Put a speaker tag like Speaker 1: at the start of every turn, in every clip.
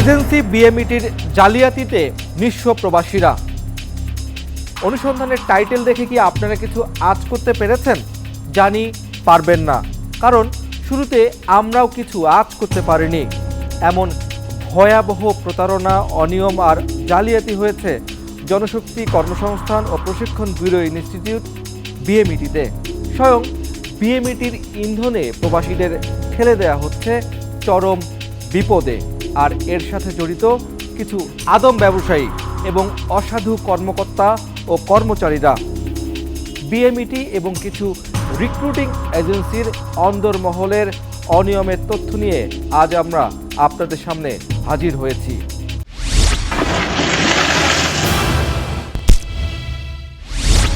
Speaker 1: Agency বিএমইটির জালিয়াতিতে নিঃস্ব প্রবাসীরা। অনুসন্ধানের টাইটেল দেখে কি আপনারা কিছু আজ করতে পেরেছেন? জানি পারবেন না। কারণ শুরুতে আমরাও কিছু আজ করতে পারিনি। এমন ভয়াবহ প্রতারণা, অনিয়ম আর জালিয়াতি হয়েছে জনশক্তি কর্মসংস্থান ও প্রশিক্ষণ ব্যুরো ইনস্টিটিউট বিএমইটিতে। স্বয়ং বিএমইটির ইন্ধনে প্রবাসীদের ঠেলে দেয়া হচ্ছে চরম বিপদে। আর এর সাথে জড়িত কিছু আদম ব্যবসায়ী এবং অসাধু কর্মকর্তা ও কর্মচারীরা। বিএমইটি এবং কিছু রিক্রুটিং এজেন্সির অন্দরমহলের অনিয়মের তথ্য নিয়ে আজ আমরা আপনাদের সামনে হাজির হয়েছি।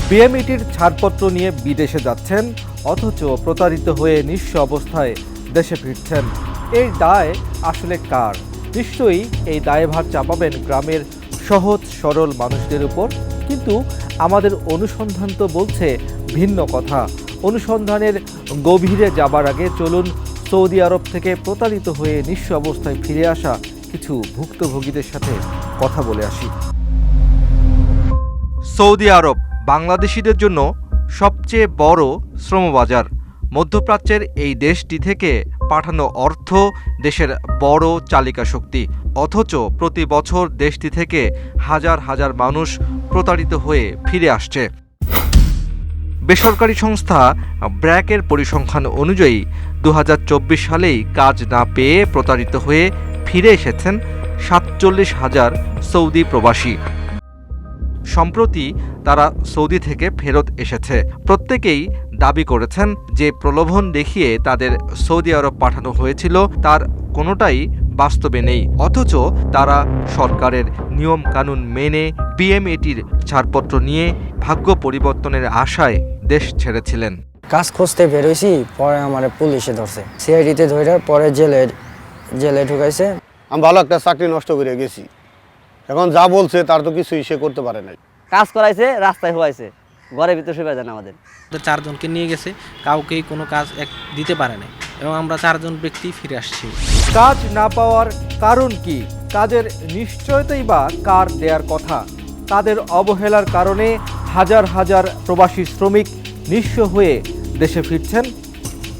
Speaker 1: বিএমইটির ছাড়পত্র নিয়ে বিদেশে যাচ্ছেন, অথচ প্রতারিত হয়ে নিঃস্ব অবস্থায় দেশে ফিরছেন। এই দায় আসলে কার? নিশ্চয়ই এই দায়ভার চাপাবেন গ্রামের সহজ, সরল মানুষদের উপর। কিন্তু আমাদের অনুসন্ধান তো বলছে ভিন্ন কথা। অনুসন্ধানের গভীরে যাবার আগে চলুন সৌদি আরব থেকে প্রতারিত হয়ে নিঃস্ব অবস্থায় ফিরে আসা কিছু ভুক্তভোগীদের সাথে কথা বলে আসি। সৌদি আরব বাংলাদেশিদের জন্য সবচেয়ে বড় শ্রমবাজার। মধ্যপ্রাচ্যের এই দেশটি থেকে পাঠানো অর্থ দেশের বড় চালিকা শক্তি। অথচ প্রতি বছর দেশটি থেকে হাজার হাজার মানুষ প্রতারিত হয়ে ফিরে আসছে। বেসরকারি সংস্থা ব্র্যাকের পরিসংখ্যান অনুযায়ী দু হাজার চব্বিশ সালেই কাজ না পেয়ে প্রতারিত হয়ে ফিরে এসেছেন সাতচল্লিশ হাজার সৌদি প্রবাসী। সম্প্রতি তারা সৌদি থেকে ফেরত এসেছে। প্রত্যেকেই দাবি করেছেন যে প্রলোভন দেখিয়ে তাদের সৌদি আরব পাঠানো হয়েছিল তার কোনোটাই বাস্তবে নেই। অথচ তারা সরকারের নিয়ম কানুন মেনে বিএমএটির ছাড়পত্র নিয়ে ভাগ্য পরিবর্তনের আশায় দেশ ছেড়েছিলেন।
Speaker 2: কাজ খুঁজতে বেরোইছি পরে আমার পুলিশে ধরছে। সিআইডিতে ধরে পরে জেলে জেলে ঢুকাইছে।
Speaker 3: আমি ভালো একটা চাকরি নষ্ট করে গেছি। এখন যা বলছে তার তো কিছুই সে করতে পারে নাই।
Speaker 4: কাজ করাইছে রাস্তায় হওয়াইছে। ঘরের ভিতরে শুয়ে আমাদের।
Speaker 5: আমাদের চারজনকে নিয়ে গেছে কাউকেই কোনো কাজ এক দিতে পারে নাই। এবং আমরা চারজন ব্যক্তি ফিরে আসছি।
Speaker 1: কাজ না পাওয়ার কারণ কি? কাজের নিশ্চয়তাই বা কার দেয়ার কথা? তাদের অবহেলার কারণে হাজার হাজার প্রবাসী শ্রমিক নিঃস্ব হয়ে দেশে ফিরছেন।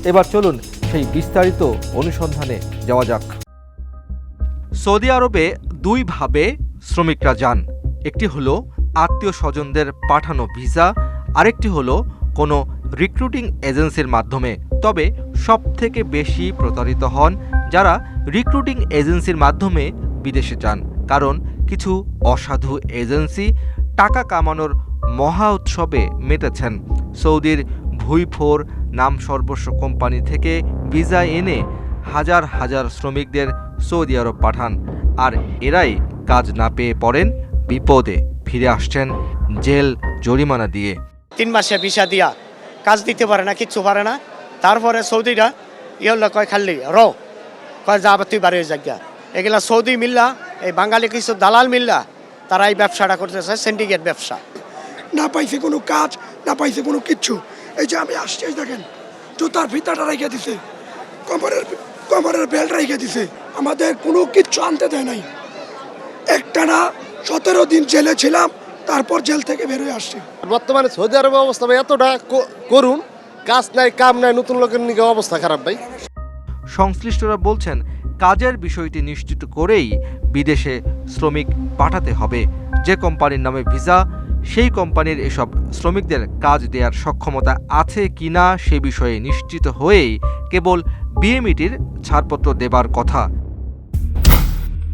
Speaker 1: এবার চলুন সেই বিস্তারিত অনুসন্ধানে যাওয়া যাক। সৌদি আরবে দুইভাবে শ্রমিকরা যান। একটি হলো আত্মীয় স্বজনদের পাঠানো ভিসা, আরেকটি হলো কোনো রিক্রুটিং এজেন্সির মাধ্যমে। তবে সবথেকে বেশি প্রতারিত হন যারা রিক্রুটিং এজেন্সির মাধ্যমে বিদেশে যান, কারণ কিছু অসাধু এজেন্সি টাকা কামানোর মহা উৎসবে মেতেছেন সৌদির ভুইফোর নাম সর্বস্ব কোম্পানি থেকে ভিসা এনে হাজার হাজার শ্রমিকদের সৌদি আরব পাঠান, আর এরাই কাজ না পেয়ে পড়েন বিপদে ফিরে আসছেন জেল জরিমানা দিয়ে।
Speaker 6: তিন মাসে ভিসা দিয়া কাজ দিতে পারে না কিচ্ছু পারে না। তারপরে সৌদিরা ইয়ে কয় খাল্লি র কয় যা আবার তুই বাড়ি হয়ে যাগিয়া এগুলা সৌদি মিল্লা এই বাঙালি কিছু দালাল মিল্লা তারা এই ব্যবসাটা করতেছে সিন্ডিকেট ব্যবসা।
Speaker 7: না পাইছে কোনো কাজ না পাইছে কোনো কিচ্ছু। এই যে আমি আসছি দেখেন জুতার ফিতাটা রেখে দিছে কমরের কমরের বেল্ট রেখে দিছে। আমাদের কোনো কিচ্ছু আনতে দেয় নাই। না সতেরো দিন জেলে ছিলাম তারপর জেল থেকে বেরোয় আসছি।
Speaker 8: বর্তমানে সৌদি আরবের অবস্থা ভাই এতটা করুন কাজ নাই কাম নাই নতুন লোকের নিকে অবস্থা খারাপ ভাই।
Speaker 1: সংশ্লিষ্টরা বলছেন কাজের বিষয়টি নিশ্চিত করেই বিদেশে শ্রমিক পাঠাতে হবে। যে কোম্পানির নামে ভিসা সেই কোম্পানির এসব শ্রমিকদের কাজ দেওয়ার সক্ষমতা আছে কিনা সে বিষয়ে নিশ্চিত হয়েই কেবল বিএমইটির ছাড়পত্র দেবার কথা।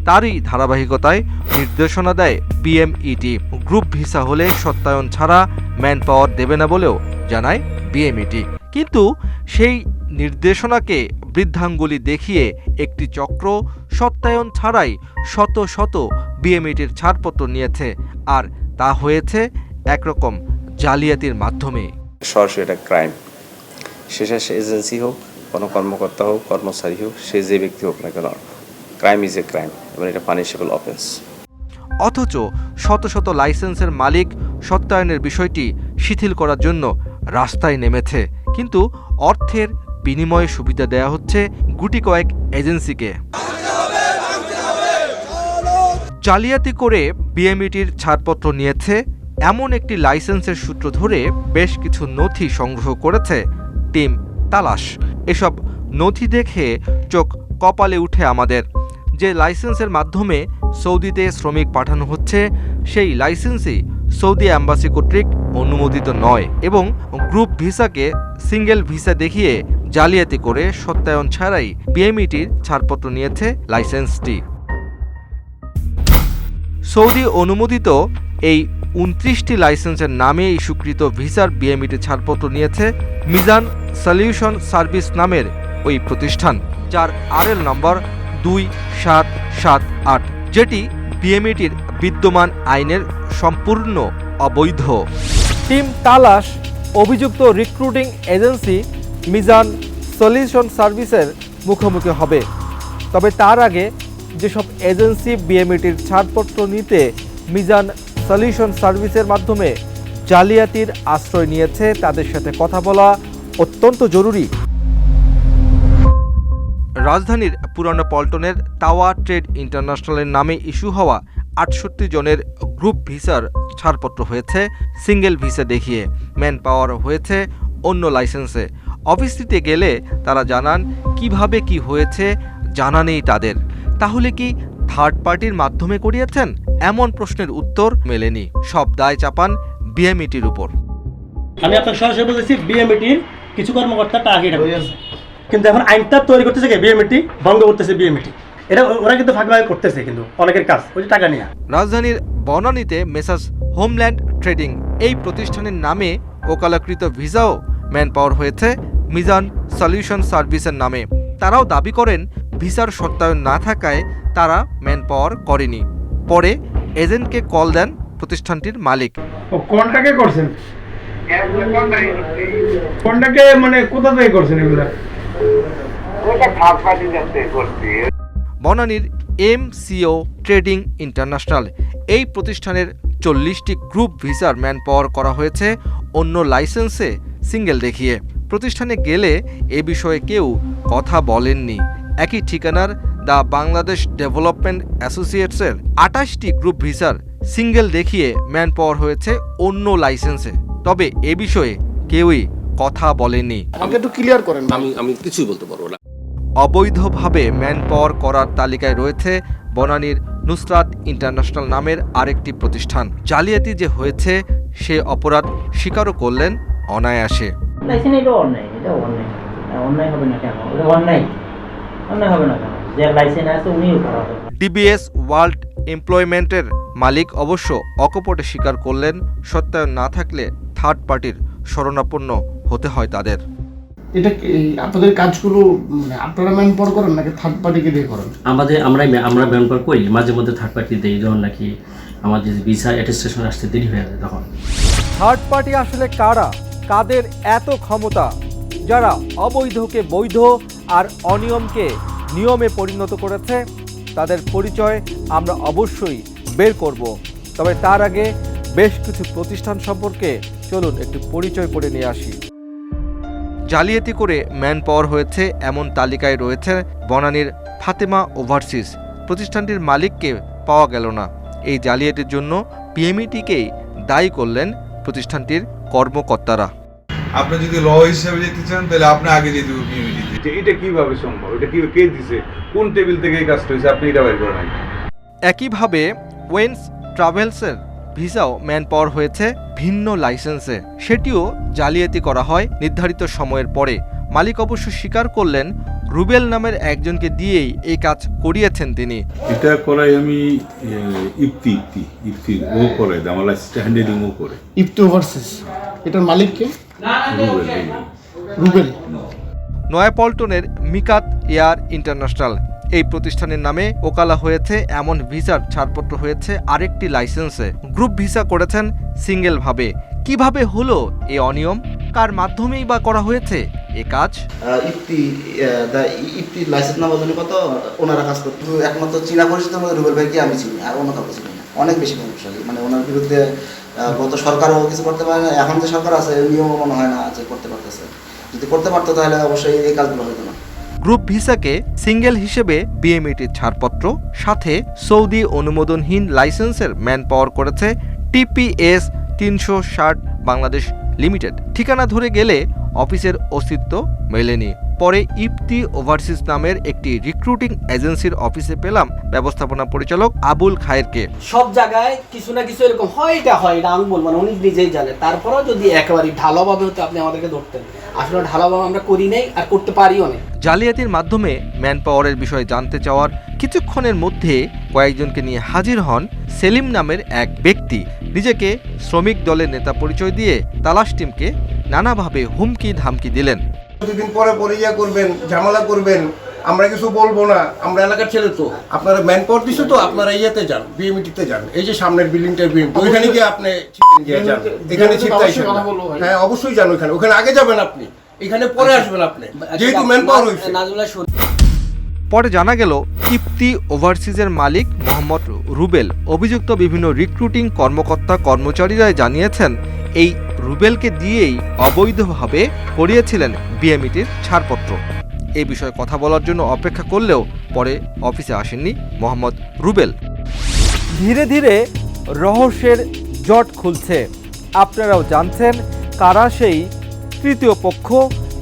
Speaker 1: তারই ধারাবাহিকতায় নির্দেশনা দেয় বিএমইটি গ্রুপ ভিসা হলে সত্যায়ন ছাড়া ম্যান পাওয়ার দেবে না বলেও জানায় বিএমইটি কিন্তু সেই নির্দেশনাকে বৃদ্ধাঙ্গুলি দেখিয়ে একটি চক্র সত্যায়ন ছাড়াই শত শত বিএমইটির ছাড়পত্র নিয়েছে। আর তা হয়েছে একরকম জালিয়াতির মাধ্যমে।
Speaker 9: সরাসরি এটা ক্রাইম সে এজেন্সি হোক, কোনো কর্মকর্তা হোক, কর্মচারী হোক, সে যে ব্যক্তি হোক না কেন ক্রাইম ইজ এ ক্রাইম এবং এটা পানিশেবল অফেন্স
Speaker 1: অথচ শত শত লাইসেন্সের মালিক সত্যায়নের বিষয়টি শিথিল করার জন্য রাস্তায় নেমেছে। কিন্তু অর্থের বিনিময়ে সুবিধা দেয়া হচ্ছে গুটি কয়েক এজেন্সিকে। জালিয়াতি করে বিএমইটির ছাড়পত্র নিয়েছে, এমন একটি লাইসেন্সের সূত্র ধরে বেশ কিছু নথি সংগ্রহ করেছে টিম তালাশ। এসব নথি দেখে চোখ কপালে উঠে আমাদের যে লাইসেন্সের মাধ্যমে সৌদিতে শ্রমিক পাঠানো হচ্ছে, সেই লাইসেন্সই সৌদি অ্যাম্বাসি কর্তৃক অনুমোদিত নয় এবং গ্রুপ ভিসাকে সিঙ্গেল ভিসা দেখিয়ে জালিয়াতি করে সত্যায়ন ছাড়াই বিএমইটির ছাড়পত্র নিয়েছে লাইসেন্সটি। সৌদি অনুমোদিত এই উনত্রিশটি লাইসেন্সের নামে স্বীকৃত ভিসার বিএমইটি ছাড়পত্র নিয়েছে মিজান সলিউশন সার্ভিস নামের ওই প্রতিষ্ঠান, যার আরএল নম্বর দুই সাত সাত আট, যেটি বিএমইটির বিদ্যমান আইনের সম্পূর্ণ অবৈধ। টিম তালাশ, অভিযুক্ত রিক্রুটিং এজেন্সি মিজান সলিউশন সার্ভিসের মুখোমুখি হবে। তবে তার আগে যেসব এজেন্সি বিএমইটির ছাড়পত্র নিতে মিজান সলিউশন সার্ভিসের মাধ্যমে জালিয়াতির আশ্রয় নিয়েছে, তাদের সাথে কথা বলা অত্যন্ত জরুরি। রাজধানীর পুরানো পল্টনের তাওয়া ট্রেড ইন্টারন্যাশনালের নামে ইস্যু হওয়া আটষট্টি জনের গ্রুপ ভিসার ছাড়পত্র হয়েছে, সিঙ্গেল ভিসা দেখিয়ে। ম্যান পাওয়ার হয়েছে অন্য লাইসেন্সে। অফিসটিতে গেলে তারা জানান, কীভাবে কি হয়েছে জানা নেই তাদের। তাহলে কি থার্ড পার্টির মাধ্যমে করিয়েছেন? এমন প্রশ্নের উত্তর মেলেনি। সব দায় চাপান বিএমইটির উপর।
Speaker 10: আমি আপনাকে সরাসরি বলেছি বিএমএটির কিছু কর্মকর্তা টাকা করতেছে কিন্তু এখন আইনটা তৈরি করতেছে কি? বিএমএটি ভঙ্গ করতেছে বিএমএটি এটা ওরা কিন্তু ভাগ ভাগ করতেছে কিন্তু অনেকের কাজ ওই টাকা নিয়ে।
Speaker 1: রাজধানীর বনানীতে মেসাস হোমল্যান্ড ট্রেডিং এই প্রতিষ্ঠানের নামে ওকালাকৃত ভিসাও ম্যান পাওয়ার হয়েছে মিজান সলিউশন সার্ভিসের নামে। তারাও দাবি করেন ভিসার সত্যায়ন না থাকায় তারা ম্যান পাওয়ার করেনি। পরে এজেন্টকে কল দেন প্রতিষ্ঠানটির মালিক।
Speaker 11: ও কোনটাকে করছেন? কোনটাকে মানে কোথা থেকে করছেন এগুলা?
Speaker 1: বনানীর এম সিও ট্রেডিং ইন্টারন্যাশনাল। এই প্রতিষ্ঠানের চল্লিশটি গ্রুপ ভিসার ম্যান পাওয়ার করা হয়েছে, অন্য লাইসেন্সে সিঙ্গেল দেখিয়ে। প্রতিষ্ঠানে গেলে এ বিষয়ে কেউ কথা বলেননি। একই ঠিকানার দ্য বাংলাদেশ ডেভেলপমেন্ট অ্যাসোসিয়েটসের আটাশটি গ্রুপ ভিসার সিঙ্গেল দেখিয়ে ম্যান পাওয়ার হয়েছে অন্য লাইসেন্সে। তবে এ বিষয়ে কেউই কথা বলেনি।
Speaker 8: আমাকে একটু ক্লিয়ার করেন
Speaker 9: আমি আমি কিছুই বলতে পারব না।
Speaker 1: অবৈধভাবে ম্যান পাওয়ার করার তালিকায় রয়েছে বনানীর নুসরাত ইন্টারন্যাশনাল নামের আরেকটি প্রতিষ্ঠান। জালিয়াতি যে হয়েছে সে অপরাধ স্বীকারও করলেন অনায়াসে। ডিবিএস ওয়ার্ল্ড এমপ্লয়মেন্টের মালিক অবশ্য অকপটে স্বীকার করলেন সত্যায়ন না থাকলে থার্ড পার্টির শরণাপন্ন হতে হয় তাদের।
Speaker 11: এটা আপনাদের কাজগুলো মানে আপনারা ম্যান পাওয়ার করেন নাকি থার্ড পার্টিকে দিয়ে করেন?
Speaker 10: আমাদের আমরা করি মাঝে মধ্যে থার্ড পার্টি দেই যখন নাকি আমাদের ভিসা অ্যাটেস্টেশন আসতে দেরি হয়ে যায় তখন।
Speaker 1: থার্ড পার্টি আসলে কারা? কাদের এত ক্ষমতা? যারা অবৈধকে বৈধ আর অনিয়মকে নিয়মে পরিণত করেছে তাদের পরিচয় আমরা অবশ্যই বের করব। তবে তার আগে বেশ কিছু প্রতিষ্ঠান সম্পর্কে চলুন একটু পরিচয় করে নিয়ে আসি। জালিয়াতি করে ম্যান পাওয়ার হয়েছে এমন তালিকায় রয়েছে বনানীর ফাতেমা ওভারসিস। প্রতিষ্ঠানটির মালিককে পাওয়া গেল না। এই জালিয়াতির জন্য পিএমইটিকেই দায়ী করলেন প্রতিষ্ঠানটির কর্মকর্তারা।
Speaker 12: আপনি যদি ল হিসাবে যেতে চান তাহলে আপনি আগে যেতে হবে বিএমইটিতে এটা কীভাবে সম্ভব? এটা কি কে দিছে? কোন টেবিল থেকে এই কাজটা হয়েছে? আপনি এটা বের করেন।
Speaker 1: একইভাবে ওয়েন্স ট্রাভেলসের ভিসাও ম্যান পাওয়ার হয়েছে ভিন্ন লাইসেন্সে। সেটিও জালিয়াতি করা হয় নির্ধারিত সময়ের পরে। মালিক অবশ্য স্বীকার করলেন রুবেল নামের একজনকে দিয়েই এই কাজ করিয়েছেন তিনি।
Speaker 12: এটা করাই আমি ইফতি ইফতি ইফতি ও করে আমার হ্যান্ডেলিং ও করে।
Speaker 11: ইফটি ওভারসিস এটার মালিককে
Speaker 12: রুবেল, রুবেল।
Speaker 11: রুবেল।
Speaker 1: নয়াপল্টনের মিকাত এয়ার ইন্টারন্যাশনাল। এই প্রতিষ্ঠানের নামে ওকালা হয়েছে, এমন ভিসার ছাড়পত্র হয়েছে আরেকটি লাইসেন্সে। গ্রুপ ভিসা করেছেন সিঙ্গেলভাবে। কীভাবে হলো এই অনিয়ম? কার মাধ্যমেই বা করা হয়েছে এ কাজ?
Speaker 13: ইফতি দা ইফতি লাইসেন্স নেওয়ার জন্য কত ওনারা কাজ করতো? একমাত্র চীনা পরিচিতের মধ্যে রুবেল ভাইকে আমি চিনি, আর অন্য কাউকে চিনি না। অনেক বেশি প্রভাবশালী মানে ওনার বিরুদ্ধে গত সরকারও কিছু করতে পারে না, এখন যে সরকার আছে নিয়মও মনে হয় না যে করতে পারতেছে। যদি করতে পারতো তাহলে অবশ্যই এই কাজগুলো হতো না।
Speaker 1: গ্রুপ ভিসাকে সিঙ্গেল হিসেবে বিএমইটির ছাড়পত্র, সাথে সৌদি অনুমোদনহীন লাইসেন্সের ম্যান পাওয়ার করেছে টিপিএস তিনশো ষাট বাংলাদেশ লিমিটেড। ঠিকানা ধরে গেলে অফিসের অস্তিত্ব মেলেনি। পরে ইফতি ওভারসিজ নামের একটি রিক্রুটিং এজেন্সির অফিসে পেলাম ব্যবস্থাপনা পরিচালক আবুল খায়েরকে।
Speaker 14: সব জায়গায় কিছু না কিছু এরকম হয় এটা হয় এটা আমি বলব না উনি নিজেই জানে। তারপরেও যদি একেবারে ঢালাওভাবে হতো আপনি আমাদেরকে ধরতেন। আসলে ঢালাওভাবে আমরা করি নাই আর করতে পারিও না
Speaker 1: জালিয়াতির মাধ্যমে ম্যান পাওয়ারের বিষয়ে জানতে চাওয়ার কিছুক্ষণের মধ্যে কয়েকজনকে নিয়ে হাজির হন সেলিম নামের এক ব্যক্তি। নিজেকে শ্রমিক দলের নেতা পরিচয় দিয়ে তালাশ টিমকে নানাভাবে হুমকি ধামকি দিলেন।
Speaker 11: দুদিন পরে পরে ইয়ে করবেন ঝামেলা করবেন আমরা কিছু বলব না আমরা এলাকার ছেলে তো। আপনারা ম্যান পাওয়ার দিচ্ছে তো আপনারা ইয়েতে যান বিএমইটিতে যান এই যে সামনের বিল্ডিংটা বিএমটি ওইখানে গিয়ে আপনি গিয়ে যান এখানে ছিটতে হ্যাঁ অবশ্যই যান ওইখানে ওখানে আগে যাবেন আপনি এখানে পরে আসবেন আপনি যেহেতু ম্যান পাওয়ার হয়েছে
Speaker 1: পরে জানা গেল ইফতি ওভারসিজের মালিক মোহাম্মদ রুবেল অভিযুক্ত বিভিন্ন রিক্রুটিং কর্মকর্তা কর্মচারীরা জানিয়েছেন এই রুবেলকে দিয়েই অবৈধভাবে করিয়েছিলেন বিএমইটির ছাড়পত্র। এই বিষয়ে কথা বলার জন্য অপেক্ষা করলেও পরে অফিসে আসেননি মোহাম্মদ রুবেল। ধীরে ধীরে রহস্যের জট খুলছে। আপনারাও জানছেন কারা সেই তৃতীয় পক্ষ,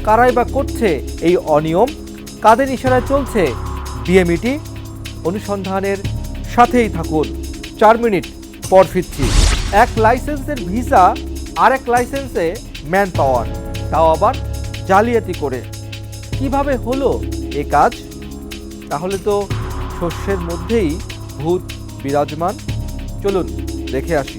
Speaker 1: কারাই বা করছে এই অনিয়ম, কাদের ইশারায় চলছে বিএমইটি? অনুসন্ধানের সাথেই থাকুন। চার মিনিট পর ফিরছি। এক লাইসেন্সের ভিসা আর এক লাইসেন্সে ম্যান পাওয়ার তাও আবার জালিয়াতি করে। কীভাবে হলো এ কাজ? তাহলে তো শস্যের মধ্যেই ভূত বিরাজমান। চলুন দেখে আসি।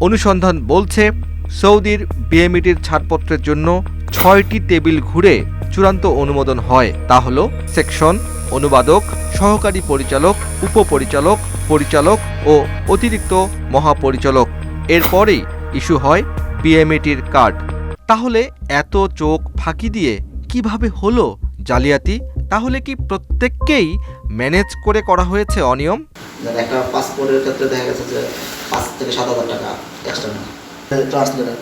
Speaker 1: অনুসন্ধান বলছে, সৌদির বিএমইটির ছাড়পত্রের জন্য ছয়টি টেবিল ঘুরে চূড়ান্ত অনুমোদন হয়। তা হল সেকশন, অনুবাদক, সহকারী পরিচালক, উপপরিচালক, পরিচালক ও অতিরিক্ত মহাপরিচালক। এরপরেই ইস্যু হয় বিএমইটির কার্ড। তাহলে এত চোখ ফাঁকি দিয়ে কীভাবে হলো জালিয়াতি? তাহলে কি প্রত্যেককেই ম্যানেজ করে করা হয়েছে অনিয়ম?
Speaker 13: একটা পাসপোর্টের ক্ষেত্রে দেখা গেছে যে পাঁচ থেকে সাত হাজার টাকা এক্সট্রা ট্রান্সলেটার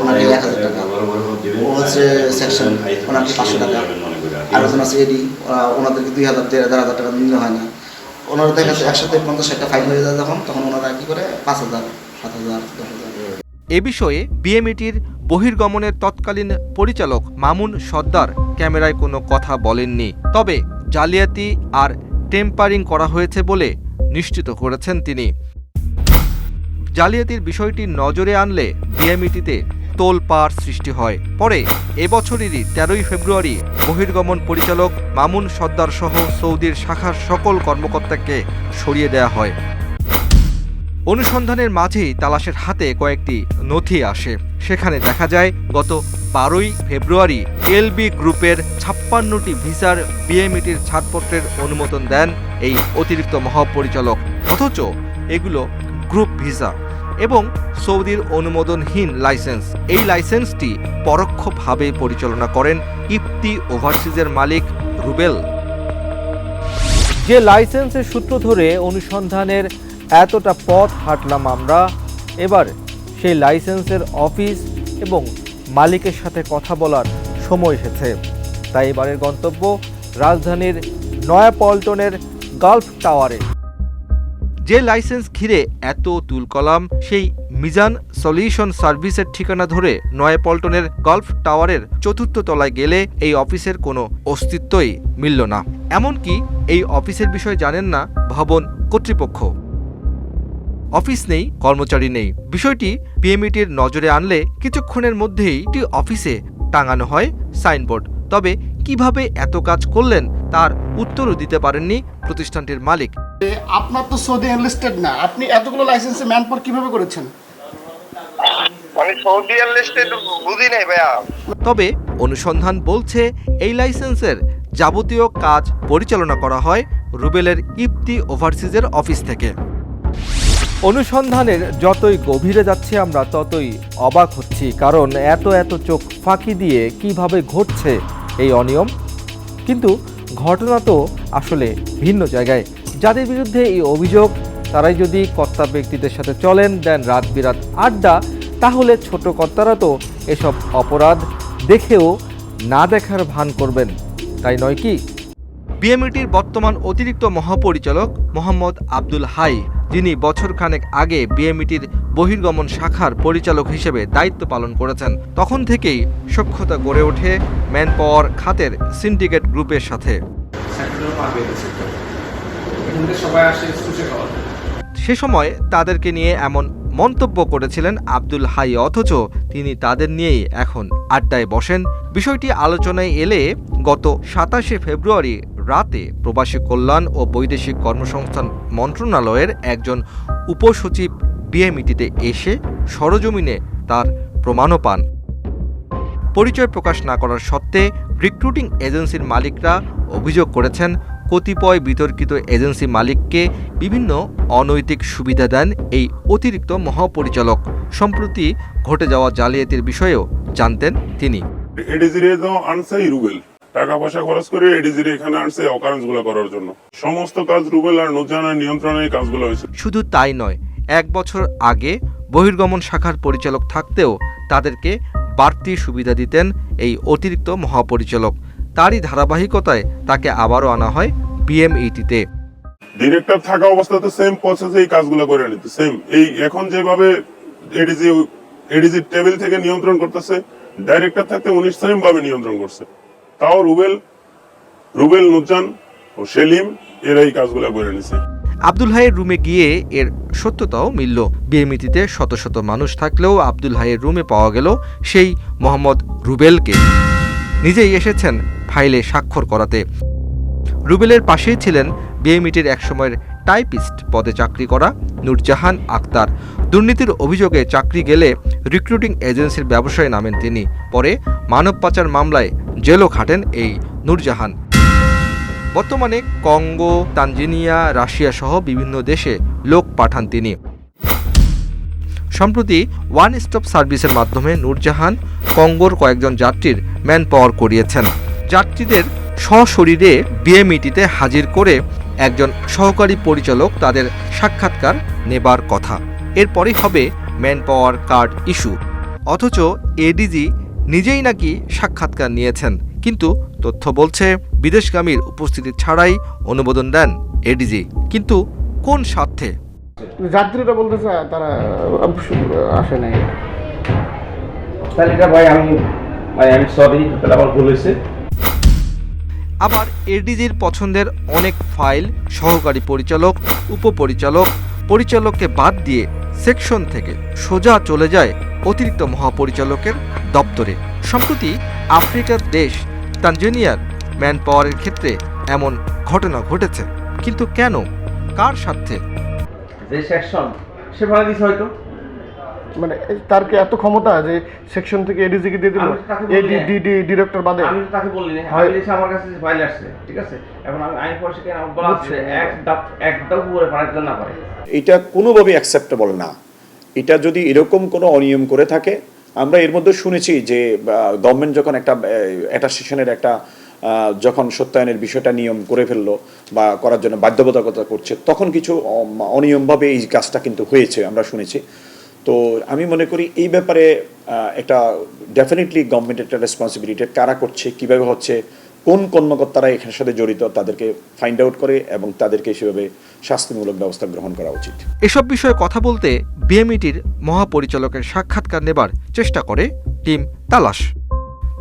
Speaker 13: ওনাকে এক হাজার টাকা। ও হচ্ছে সেকশন ওনাকে পাঁচশো টাকা। আর একজন আছে এডি ওনাদেরকে দুই হাজার দেড় দেড় হাজার টাকা নিতে হয় না। ওনারা দেখা যাচ্ছে একসাথে পঞ্চাশ একটা ফাইল হয়ে যায় যখন তখন ওনারা কি করে? পাঁচ হাজার সাত হাজার দশ হাজার।
Speaker 1: এ বিষয়ে বিএমইটির বহির্গমনের তৎকালীন পরিচালক মামুন সর্দার ক্যামেরায় কোনো কথা বলেননি। তবে জালিয়াতি আর টেম্পারিং করা হয়েছে বলে নিশ্চিত করেছেন তিনি। জালিয়াতির বিষয়টি নজরে আনলে বিএমইটিতে তোলপাড় সৃষ্টি হয়। পরে এবছরেরই তেরোই ফেব্রুয়ারি বহির্গমন পরিচালক মামুন সর্দার সহ সৌদির শাখার সকল কর্মকর্তাকে সরিয়ে দেওয়া হয়। অনুসন্ধানের মাঝেই তালাশের হাতে কয়েকটি নথি আসে। সেখানে দেখা যায়, গত বারোই ফেব্রুয়ারি এলবি গ্রুপের ছাপ্পান্নটি ভিসার বিএমইটির ছাড়পত্রের অনুমোদন দেন এই অতিরিক্ত মহাপরিচালক। অথচ এগুলো গ্রুপ ভিসা এবং সৌদির অনুমোদনহীন লাইসেন্স। এই লাইসেন্সটি পরোক্ষভাবে পরিচালনা করেন ইফতি ওভারসিজের মালিক রুবেল। যে লাইসেন্সের সূত্র ধরে অনুসন্ধানের এতটা পথ হাঁটলাম আমরা। এবার সেই লাইসেন্সের অফিস এবং মালিকের সাথে কথা বলার সময় এসেছে। তাই এবারের গন্তব্য রাজধানীর নয়াপল্টনের গালফ টাওয়ারে। যে লাইসেন্স ঘিরে এত তুলকলাম, সেই মিজান সলিউশন সার্ভিসের ঠিকানা ধরে নয়াপল্টনের গলফ টাওয়ারের চতুর্থ তলায় গেলে এই অফিসের কোনো অস্তিত্বই মিলল না। এমনকি এই অফিসের বিষয়ে জানেন না ভবন কর্তৃপক্ষ। অফিস নেই কর্মচারী নেই। বিষয়টি পিএমইটির নজরে আনলে কিছুক্ষণের মধ্যেই একটি অফিসে টাঙানো হয় সাইনবোর্ড। তবে কীভাবে এত কাজ করলেন তার উত্তরও দিতে পারেননি প্রতিষ্ঠানটির মালিক।
Speaker 11: আপনার তো সৌদি এনলিস্টেড না। আপনি এতগুলো লাইসেন্সে ম্যান পাওয়ার কীভাবে করেছেন?
Speaker 8: আমি সৌদি এনলিস্টেড বুঝি নাই ভাইয়া।
Speaker 1: তবে অনুসন্ধান বলছে এই লাইসেন্সের যাবতীয় কাজ পরিচালনা করা হয় রুবেলের ইফতি ওভারসিজের অফিস থেকে। অনুসন্ধানের যতই গভীরে যাচ্ছি আমরা, ততই অবাক হচ্ছি, কারণ এত এত চোখ ফাঁকি দিয়ে কীভাবে ঘটছে এই অনিয়ম? কিন্তু ঘটনা তো আসলে ভিন্ন জায়গায়। যাদের বিরুদ্ধে এই অভিযোগ, তারাই যদি কর্তা ব্যক্তিদের সাথে চলেন, দেন রাত বিরাত আড্ডা, তাহলে ছোট কর্তারা তো এসব অপরাধ দেখেও না দেখার ভান করবেন। তাই নয় কি? বিএমইটির বর্তমান অতিরিক্ত মহাপরিচালক মোহাম্মদ আব্দুল হাই যিনি বছরখানেক আগে বিএমইটির বহির্গমন শাখার পরিচালক হিসেবে দায়িত্ব পালন করেছেন। তখন থেকেই সক্ষতা গড়ে ওঠে ম্যান পাওয়ার খাতের সিন্ডিকেট গ্রুপের সাথে। সে সময় তাদেরকে নিয়ে এমন মন্তব্য করেছিলেন আব্দুল হাই, অথচ তিনি তাদের নিয়েই এখন আড্ডায় বসেন। বিষয়টি আলোচনায় এলে গত সাতাশে ফেব্রুয়ারি রাতে প্রবাসী কল্যাণ ও বৈদেশিক কর্মসংস্থান মন্ত্রণালয়ের একজন উপসচিব বিএমইটিতে এসে সরজমিনে তার প্রমাণও পান। পরিচয় প্রকাশ না করার সত্ত্বে রিক্রুটিং এজেন্সির মালিকরা অভিযোগ করেছেন, কতিপয় বিতর্কিত এজেন্সি মালিককে বিভিন্ন অনৈতিক সুবিধা দেন এই অতিরিক্ত মহাপরিচালক। সম্প্রতি ঘটে যাওয়া জালিয়াতির বিষয়েও জানতেন তিনি।
Speaker 15: এডিজিরে তো আনছেই রুবেল টাকা পয়সা খরচ করে এডিজিরে এখানে আনছে অকারেন্সগুলো করার জন্য। সমস্ত কাজ রুবেল আর নুজানের নিয়ন্ত্রণে কাজগুলো হয়েছে।
Speaker 1: শুধু তাই নয় এক বছর আগে বহির্গমন শাখার পরিচালক থাকতেও তাদেরকে বাড়তি সুবিধা দিতেন এই অতিরিক্ত মহাপরিচালক। তারই ধারাবাহিকতায় তাকে আবারও আনা হয় বিএমইটিতে
Speaker 15: ডিরেক্টর থাকা অবস্থাতে সেম প্রসেসে এই কাজগুলো করে নিতে সেম এই এখন যেভাবে এডিজি এডিজি টেবিল থেকে নিয়ন্ত্রণ করতেছে ডাইরেক্টর থাকতে উনি সেম ভাবে নিয়ন্ত্রণ করছে। তাও রুবেল রুবেল নুজান ও সেলিম এরা এই কাজগুলো করে নিছে।
Speaker 1: আব্দুল হাইয়ের রুমে গিয়ে এর সত্যতাও মিলল। বিএমইটিতে শত শত মানুষ থাকলেও আব্দুল হাইয়ের রুমে পাওয়া গেল সেই মোহাম্মদ রুবেলকে। নিজেই এসেছেন ফাইলে স্বাক্ষর করাতে। রুবেলের পাশেই ছিলেন বিএমইটির একসময়ের টাইপিস্ট পদে চাকরি করা নূরজাহান আক্তার। দুর্নীতির অভিযোগে চাকরি গেলে রিক্রুটিং এজেন্সির ব্যবসায় নামেন তিনি। পরে মানব পাচার মামলায় জেলও খাটেন এই নূরজাহান। বর্তমানে কঙ্গো, তানজিনিয়া, রাশিয়া সহ বিভিন্ন দেশে লোক পাঠান তিনি। সম্প্রতি ওয়ান স্টপ সার্ভিসের মাধ্যমে নূরজাহান কঙ্গোর কয়েকজন যাত্রীর ম্যান পাওয়ার করিয়েছেন। যাত্রীদের সশরীরে বিএমইটিতে হাজির করে একজন সহকারী পরিচালক তাদের সাক্ষাৎকার নেবার কথা। এরপরই হবে ম্যান পাওয়ার কার্ড ইস্যু অথচ এডিজি নিজেই নাকি সাক্ষাৎকার নিয়েছেন। কিন্তু তথ্য বলছে বিদেশগামীর উপস্থিতি ছাড়াই অনুমোদন দেন এডিজি কিন্তু কোন স্বার্থে?
Speaker 11: যাত্রীরা বলতেছে তারা আসে নাই।
Speaker 9: তাহলে এটা ভাই আমি ভাই আমি সরি তাহলে আমার ভুল হয়েছে।
Speaker 1: আবার এডিজির পছন্দের অনেক ফাইল সহকারী পরিচালক উপপরিচালক পরিচালককে বাদ দিয়ে সেকশন থেকে সোজা চলে যায় অতিরিক্ত মহাপরিচালকের দপ্তরে। সম্প্রতি আফ্রিকার দেশ তানজেনিয়ার ম্যান পাওয়ারের ক্ষেত্রে এমন ঘটনা ঘটেছে। কিন্তু কেন? কার স্বার্থে?
Speaker 9: যে সেকশন, সে ভাড়া দিছে হয়তো।
Speaker 11: মানে তার কি এত ক্ষমতা যে সেকশন থেকে এডিজি কে দিয়ে দিল?
Speaker 9: আমি তাকে বলি না।
Speaker 11: এডি ডিরেক্টর বাদে।
Speaker 9: আমি তাকে বলিনি।
Speaker 11: হয়।
Speaker 9: আমি আমার কাছে ফাইল আসছে ঠিক আছে? এখন আমি আইন পরিষদে আমার বলা আছে এক ধাপ এক ধাপ উপরে পাঠাতে না পারে।
Speaker 16: এটা কোনোভাবেই অ্যাকসেপ্টেবল না। এটা যদি এরকম কোনো অনিয়ম করে থাকে আমরা এর মধ্যে শুনেছি যে গভর্নমেন্ট যখন একটা অ্যাটাস্টেশনের একটা আহ, যখন সত্যায়নের বিষয়টা নিয়ম করে ফেলল বা করার জন্য বাধ্যবাধকতা করছে তখন কিছু অনিয়মভাবে এই কাজটা কিন্তু হয়েছে আমরা শুনেছি। তো আমি মনে করি এই ব্যাপারে একটা ডেফিনেটলি গভর্নমেন্টের একটা রেসপন্সিবিলিটি কারা করছে, কীভাবে হচ্ছে, কোন কর্মকর্তারা এখানের সাথে জড়িত তাদেরকে ফাইন্ড আউট করে এবং তাদেরকে সেভাবে শাস্তিমূলক ব্যবস্থা গ্রহণ করা উচিত।
Speaker 1: এসব বিষয়ে কথা বলতে বিএমইটির মহাপরিচালকের সাক্ষাৎকার নেবার চেষ্টা করে টিম তালাশ।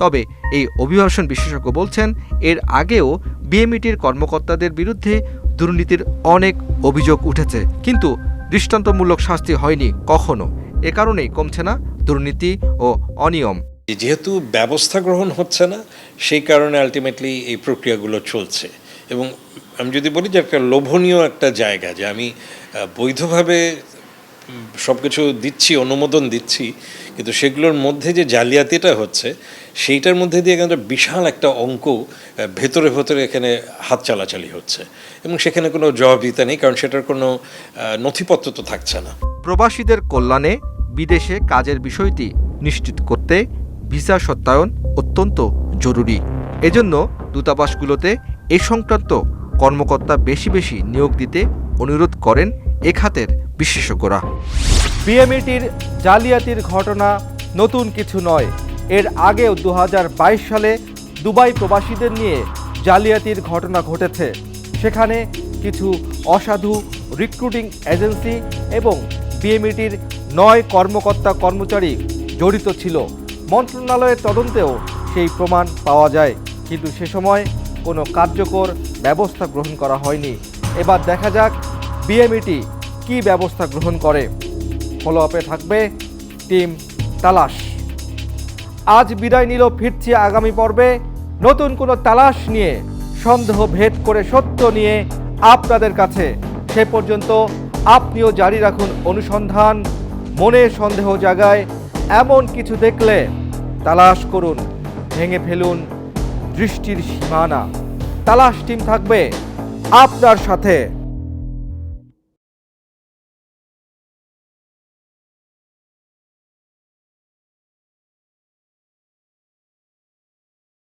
Speaker 1: তবে এই অভিবাসন বিশেষজ্ঞ বলছেন, এর আগেও বিএমইটির কর্মকর্তাদের বিরুদ্ধে দুর্নীতির অনেক অভিযোগ উঠেছে। কিন্তু দৃষ্টান্তমূলক শাস্তি হয়নি কখনো। এ কারণেই কমছে না দুর্নীতি ও অনিয়ম।
Speaker 17: যেহেতু ব্যবস্থা গ্রহণ হচ্ছে না, সেই কারণে আলটিমেটলি এই প্রক্রিয়াগুলো চলছে। এবং আমি যদি বলি যে একটা লোভনীয় একটা জায়গা, যে আমি বৈধভাবে সব কিছু দিচ্ছি, অনুমোদন দিচ্ছি, কিন্তু সেগুলোর মধ্যে যে জালিয়াতিটা হচ্ছে সেইটার মধ্যে দিয়ে একটা বিশাল একটা অঙ্ক ভেতরে ভেতরে এখানে হাত চালাচালি হচ্ছে। এবং সেখানে কোনো জবাবদিতা নেই কারণ সেটার কোনো নথিপত্র তো থাকছে না।
Speaker 1: প্রবাসীদের কল্যাণে বিদেশে কাজের বিষয়টি নিশ্চিত করতে ভিসা সত্যায়ন অত্যন্ত জরুরি। এজন্য দূতাবাসগুলোতে এ সংক্রান্ত কর্মকর্তা বেশি বেশি নিয়োগ দিতে অনুরোধ করেন এ খাতের বিশেষজ্ঞরা। বিএমইটির জালিয়াতির ঘটনা নতুন কিছু নয়। এর আগেও দু হাজার বাইশ সালে দুবাই প্রবাসীদের নিয়ে জালিয়াতির ঘটনা ঘটেছে। সেখানে কিছু অসাধু রিক্রুটিং এজেন্সি এবং বিএমইটির নয় কর্মকর্তা কর্মচারী জড়িত ছিল। মন্ত্রণালয়ের তদন্তেও সেই প্রমাণ পাওয়া যায়, কিন্তু সে সময় কোনো কার্যকর ব্যবস্থা গ্রহণ করা হয়নি। এবার দেখা যাক বিএমইটি কী ব্যবস্থা গ্রহণ করে। ফলো আপে থাকবে টিম তালাশ। আজ বিদায় নিল ফিরছি আগামী পর্বে। নতুন কোনো তালাশ নিয়ে, সন্দেহ ভেদ করে সত্য নিয়ে আপনাদের কাছে। সে পর্যন্ত আপনিও জারি রাখুন অনুসন্ধান, মনে সন্দেহ জাগায়, এমন কিছু দেখলে তালাশ করুন, ভেঙে ফেলুন দৃষ্টির সীমানা। তালাশ টিম থাকবে আপনার সাথে।